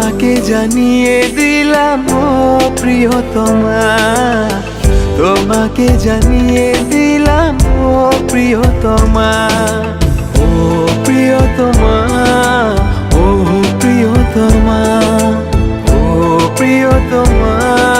তোমাকে জানিয়ে দিলাম প্রিয় প্রিয়তমা। তোমাকে জানিয়ে দিলাম, ও প্রিয়তমা। ও প্রিয়তমা ও প্রিয়তমা। ও প্রিয়তমা।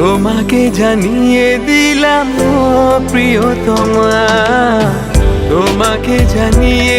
তোমাকে জানিয়ে দিলাম প্রিয় তোমা তোমাকে জানিয়ে